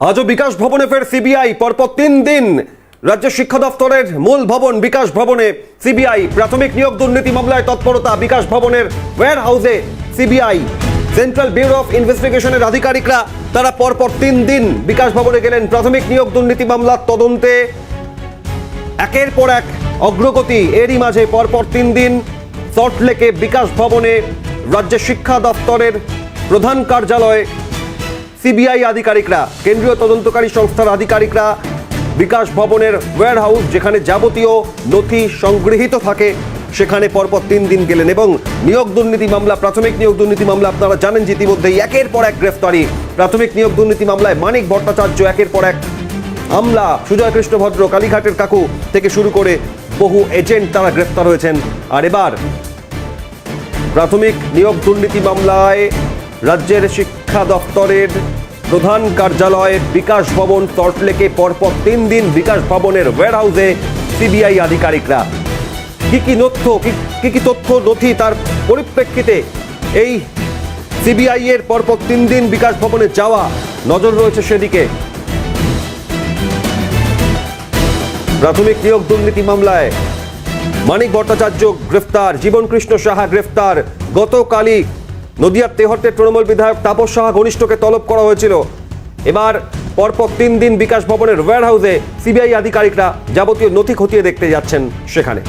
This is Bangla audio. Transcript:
আজও বিকাশ ভবনে ফের সিবিআই, পরপর তিন দিন রাজ্য শিক্ষা দফতরের মূল ভবন বিকাশ ভবনে সিবিআই। প্রাথমিক নিয়োগ দুর্নীতি মামলায় তৎপরতা বিকাশ ভবনের ওয়্যার হাউসে সিবিআই। সেন্ট্রাল ব্যুরো অফ ইনভেস্টিগেশনের আধিকারিকরা তারা পরপর তিন দিন বিকাশ ভবনে গেলেন। প্রাথমিক নিয়োগ দুর্নীতি মামলার তদন্তে একের পর এক অগ্রগতি এরই মাঝে পরপর তিন দিন সল্টলেকে বিকাশ ভবনে রাজ্য শিক্ষা দপ্তরের প্রধান কার্যালয়ে সিবিআই আধিকারিকরা, কেন্দ্রীয় তদন্তকারী সংস্থার আধিকারিকরা, বিকাশ ভবনের ওয়্যার হাউস যেখানে যাবতীয় নথি সংগৃহীত থাকে, সেখানে পরপর তিন দিন গেলেন এবং নিয়োগ দুর্নীতি মামলা, প্রাথমিক নিয়োগ দুর্নীতি মামলা, আপনারা জানেন যে ইতিমধ্যেই একের পর এক গ্রেফতারি। প্রাথমিক নিয়োগ দুর্নীতি মামলায় মানিক ভট্টাচার্য একের পর এক আমলা সুজয় কৃষ্ণ ভদ্র, কালীঘাটের কাকু থেকে শুরু করে বহু এজেন্ট তারা গ্রেফতার হয়েছেন। আর এবার প্রাথমিক নিয়োগ দুর্নীতি মামলায় রাজ্যের শিক্ষা দপ্তরের প্রধান কার্যালয় বিকাশ ভবন সল্টলেকে পরপর তিন দিন বিকাশ ভবনের ওয়্যার হাউসে সিবিআই আধিকারিকরা। কি কি তথ্য কি- কি তথ্য নথি তার পরিপ্রেক্ষিতে এই সিবিআই এর পরপর তিন দিন বিকাশ ভবনে যাওয়া নজর রয়েছে সেদিকে। প্রাথমিক নিয়োগ দুর্নীতি মামলায় মানিক ভট্টাচার্য গ্রেফতার জীবন কৃষ্ণ সাহা গ্রেফতার। গতকালই নদিয়ার তেহট্টের তৃণমূল বিধায়ক তাপস সাহা ঘনিষ্ঠকে তলব করা হয়েছিল। এবার পরপর তিন দিন বিকাশ ভবনের ওয়্যার হাউসে সিবিআই আধিকারিকরা যাবতীয় নথি খতিয়ে দেখতে যাচ্ছেন সেখানে।